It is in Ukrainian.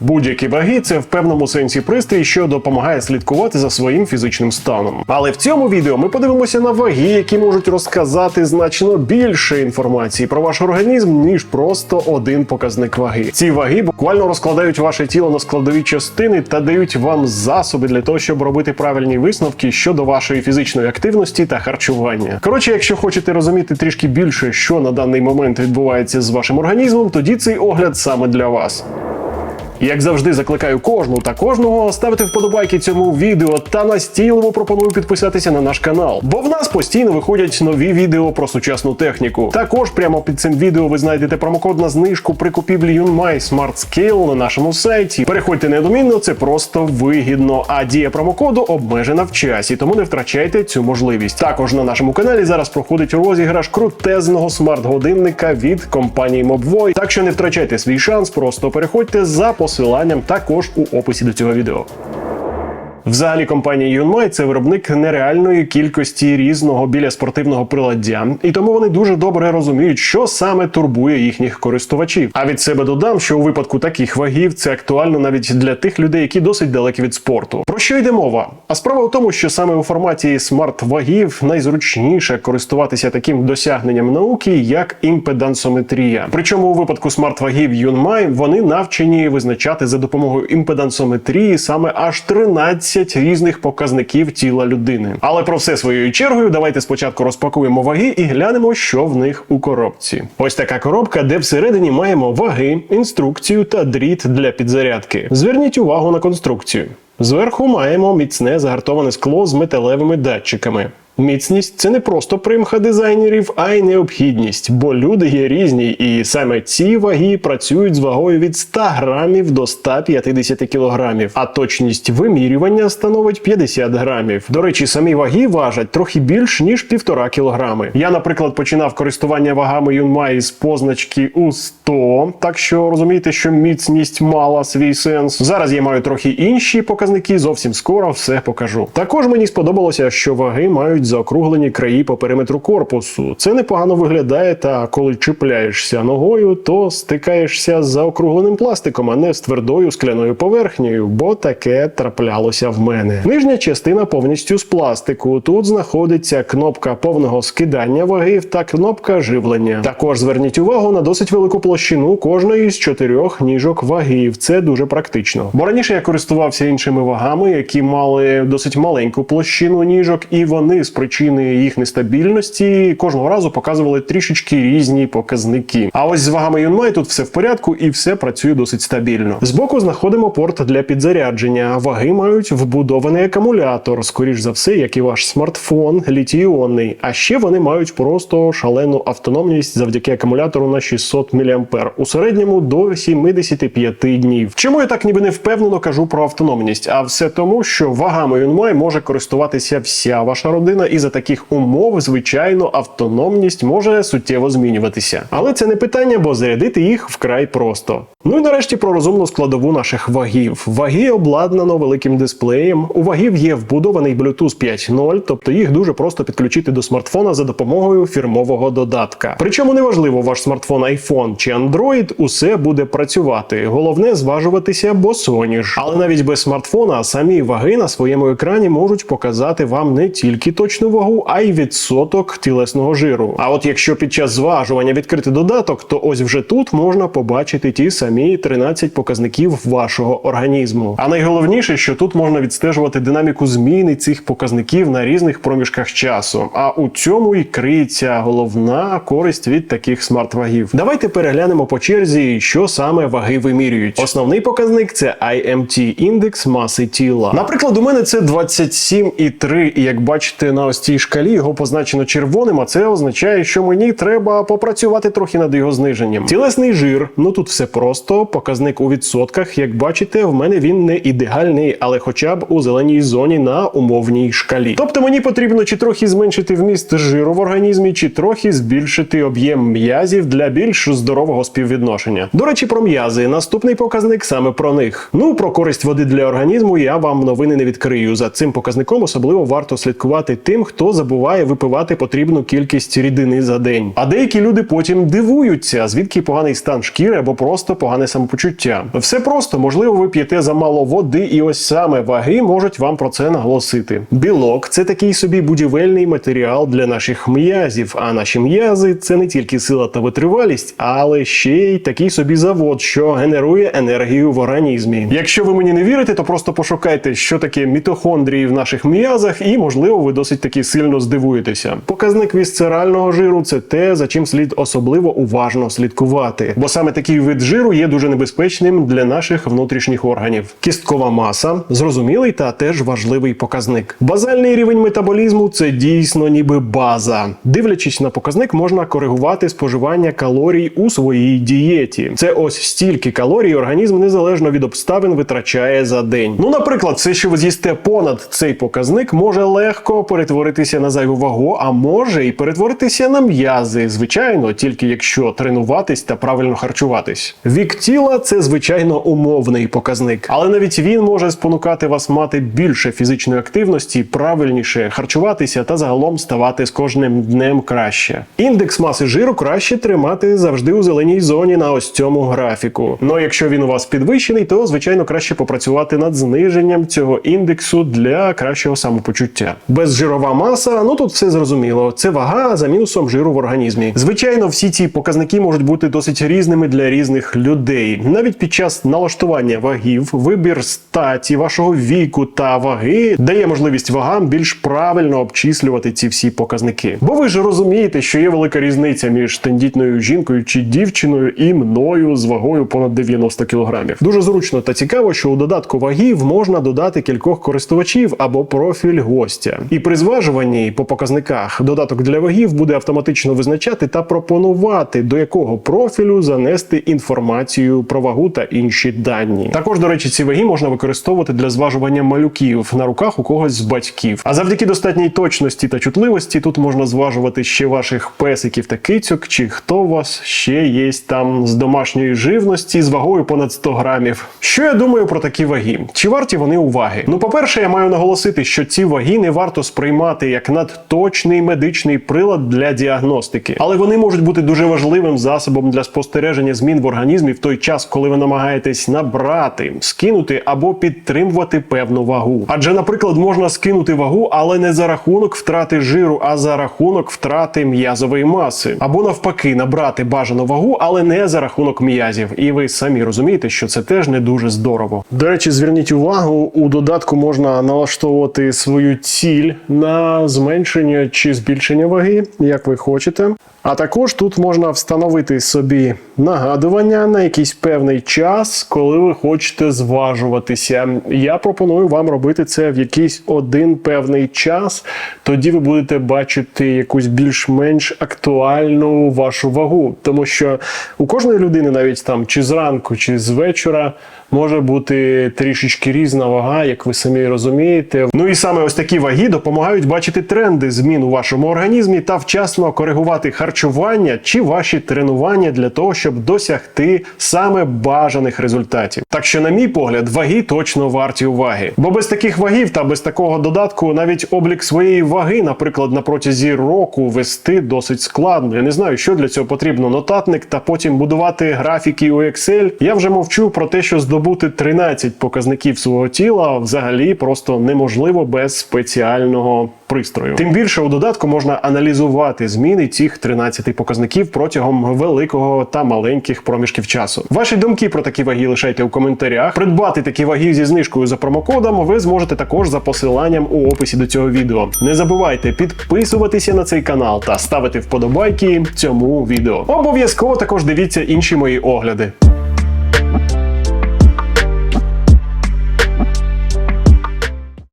Будь-які ваги це в певному сенсі пристрій, що допомагає слідкувати за своїм фізичним станом. Але в цьому відео ми подивимося на ваги, які можуть розказати значно більше інформації про ваш організм, ніж просто один показник ваги. Ці ваги буквально розкладають ваше тіло на складові частини та дають вам засоби для того, щоб робити правильні висновки щодо вашої фізичної активності та харчування. Коротше, якщо хочете розуміти трішки більше, що на даний момент відбувається з вашим організмом, тоді цей огляд саме для вас. Як завжди, закликаю кожну та кожного ставити вподобайки цьому відео та настійливо пропоную підписатися на наш канал, бо в нас постійно виходять нові відео про сучасну техніку. Також прямо під цим відео ви знайдете промокод на знижку при купівлі Yunmai Smart Scale на нашому сайті. Переходьте неодмінно, це просто вигідно. А дія промокоду обмежена в часі, тому не втрачайте цю можливість. Також на нашому каналі зараз проходить розіграш крутезного смарт-годинника від компанії Mobvoi. Так що не втрачайте свій шанс, просто переходьте за посиланням також у описі до цього відео. Взагалі, компанія Yunmai – це виробник нереальної кількості різного біля спортивного приладдя, і тому вони дуже добре розуміють, що саме турбує їхніх користувачів. А від себе додам, що у випадку таких вагів це актуально навіть для тих людей, які досить далекі від спорту. Про що йде мова? А справа в тому, що саме у форматі смарт-вагів найзручніше користуватися таким досягненням науки, як імпедансометрія. Причому у випадку смарт-вагів Yunmai вони навчені визначати за допомогою імпедансометрії саме аж 13 різних показників тіла людини. Але про все своєю чергою давайте спочатку розпакуємо ваги і глянемо, що в них у коробці. Ось така коробка, де всередині маємо ваги, інструкцію та дріт для підзарядки. Зверніть увагу на конструкцію. Зверху маємо міцне загартоване скло з металевими датчиками. Міцність це не просто примха дизайнерів, а й необхідність, бо люди є різні, і саме ці ваги працюють з вагою від 100 грамів до 150 кілограмів, а точність вимірювання становить 50 грамів. До речі, самі ваги важать трохи більш ніж півтора кілограми. Я, наприклад, починав користування вагами Yunmai з позначки у 100, так що розумієте, що міцність мала свій сенс. Зараз я маю трохи інші показники, зовсім скоро все покажу. Також мені сподобалося, що ваги мають заокруглені краї по периметру корпусу. Це непогано виглядає, та коли чіпляєшся ногою, то стикаєшся з заокругленим пластиком, а не з твердою скляною поверхнею, бо таке траплялося в мене. Нижня частина повністю з пластику. Тут знаходиться кнопка повного скидання вагів та кнопка живлення. Також зверніть увагу на досить велику площину кожної з чотирьох ніжок вагів. Це дуже практично. Бо раніше я користувався іншими вагами, які мали досить маленьку площину ніжок, і вони з причини їх нестабільності кожного разу показували трішечки різні показники. А ось з вагами Yunmai тут все в порядку і все працює досить стабільно. Збоку знаходимо порт для підзарядження. Ваги мають вбудований акумулятор, скоріш за все, як і ваш смартфон, літій-іонний. А ще вони мають просто шалену автономність завдяки акумулятору на 600 мА, у середньому до 75 днів. Чому я так ніби не впевнено кажу про автономність? А все тому, що вагами Yunmai може користуватися вся ваша родина, і за таких умов, звичайно, автономність може суттєво змінюватися. Але це не питання, бо зарядити їх вкрай просто. Ну і нарешті про розумну складову наших вагів. Ваги обладнано великим дисплеєм. У вагів є вбудований Bluetooth 5.0, тобто їх дуже просто підключити до смартфона за допомогою фірмового додатка. Причому неважливо, ваш смартфон iPhone чи Android, усе буде працювати. Головне зважуватися босоніж. Але навіть без смартфона самі ваги на своєму екрані можуть показати вам не тільки точну вагу, а й відсоток тілесного жиру. А от якщо під час зважування відкрити додаток, то ось вже тут можна побачити ті самі 13 показників вашого організму. А найголовніше, що тут можна відстежувати динаміку зміни цих показників на різних проміжках часу. А у цьому і криється головна користь від таких смарт-вагів. Давайте переглянемо по черзі, що саме ваги вимірюють. Основний показник це IMT індекс маси тіла. Наприклад, у мене це 27,3, і як бачите на ось цій шкалі його позначено червоним, а це означає, що мені треба попрацювати трохи над його зниженням. Тілесний жир, ну тут все просто. Показник у відсотках, як бачите, в мене він не ідеальний, але хоча б у зеленій зоні на умовній шкалі. Тобто мені потрібно чи трохи зменшити вміст жиру в організмі, чи трохи збільшити об'єм м'язів для більш здорового співвідношення. До речі, про м'язи. Наступний показник саме про них. Ну про користь води для організму я вам новини не відкрию. За цим показником особливо варто слідкувати тим, хто забуває випивати потрібну кількість рідини за день. А деякі люди потім дивуються, звідки поганий стан шкіри або просто поганий погане самопочуття. Все просто, можливо, ви п'єте замало води, і ось саме ваги можуть вам про це наголосити. Білок це такий собі будівельний матеріал для наших м'язів. А наші м'язи це не тільки сила та витривалість, але ще й такий собі завод, що генерує енергію в організмі. Якщо ви мені не вірите, то просто пошукайте, що таке мітохондрії в наших м'язах, і можливо ви досить таки сильно здивуєтеся. Показник вісцерального жиру це те, за чим слід особливо уважно слідкувати, бо саме такий вид жиру є дуже небезпечним для наших внутрішніх органів. Кісткова маса зрозумілий та теж важливий показник. Базальний рівень метаболізму це дійсно ніби база. Дивлячись на показник, можна коригувати споживання калорій у своїй дієті. Це ось стільки калорій організм незалежно від обставин витрачає за день. Ну, наприклад, все, що ви з'їсте понад цей показник, може легко перетворитися на зайву вагу, а може і перетворитися на м'язи. Звичайно, тільки якщо тренуватись та правильно харчуватись. Вік тіла це звичайно умовний показник, але навіть він може спонукати вас мати більше фізичної активності, правильніше харчуватися та загалом ставати з кожним днем краще. Індекс маси жиру краще тримати завжди у зеленій зоні на ось цьому графіку. Ну якщо він у вас підвищений, то звичайно краще попрацювати над зниженням цього індексу для кращого самопочуття. Безжирова маса, ну тут все зрозуміло. Це вага за мінусом жиру в організмі. Звичайно, всі ці показники можуть бути досить різними для різних людей. Навіть під час налаштування вагів, вибір статі, вашого віку та ваги дає можливість вагам більш правильно обчислювати ці всі показники. Бо ви ж розумієте, що є велика різниця між тендітною жінкою чи дівчиною і мною з вагою понад 90 кілограмів. Дуже зручно та цікаво, що у додатку вагів можна додати кількох користувачів або профіль гостя. І при зважуванні по показниках додаток для вагів буде автоматично визначати та пропонувати, до якого профілю занести інформацію про вагу та інші дані. Також, до речі, ці ваги можна використовувати для зважування малюків на руках у когось з батьків. А завдяки достатній точності та чутливості тут можна зважувати ще ваших песиків та кицьок, чи хто у вас ще є там з домашньої живності з вагою понад 100 грамів. Що я думаю про такі ваги? Чи варті вони уваги? Ну, по-перше, я маю наголосити, що ці ваги не варто сприймати як надточний медичний прилад для діагностики, але вони можуть бути дуже важливим засобом для спостереження змін в організмі в той час, коли ви намагаєтесь набрати, скинути або підтримувати певну вагу. Адже, наприклад, можна скинути вагу, але не за рахунок втрати жиру, а за рахунок втрати м'язової маси, або навпаки, набрати бажану вагу, але не за рахунок м'язів. І ви самі розумієте, що це теж не дуже здорово. До речі, зверніть увагу, у додатку можна налаштовувати свою ціль на зменшення чи збільшення ваги, як ви хочете. А також тут можна встановити собі нагадування на якийсь певний час, коли ви хочете зважуватися. Я пропоную вам робити це в якийсь один певний час. Тоді ви будете бачити якусь більш-менш актуальну вашу вагу, тому що у кожної людини, навіть там чи зранку, чи з вечора, може бути трішечки різна вага, як ви самі розумієте. Ну і саме ось такі ваги допомагають бачити тренди змін у вашому організмі та вчасно коригувати харчування чи ваші тренування для того, щоб досягти саме бажаних результатів. Так що, на мій погляд, ваги точно варті уваги. Бо без таких вагів та без такого додатку навіть облік своєї ваги, наприклад, на протязі року вести досить складно. Я не знаю, що для цього потрібно. Нотатник та потім будувати графіки у Excel. Я вже мовчу про те, що здобути 13 показників свого тіла взагалі просто неможливо без спеціального пристрою. Тим більше у додатку можна аналізувати зміни цих 13 показників протягом великого та маленьких проміжків часу. Ваші думки про такі ваги лишайте у коментарях. Придбати такі ваги зі знижкою за промокодом ви зможете також за посиланням у описі до цього відео. Не забувайте підписуватися на цей канал та ставити вподобайки цьому відео. Обов'язково також дивіться інші мої огляди.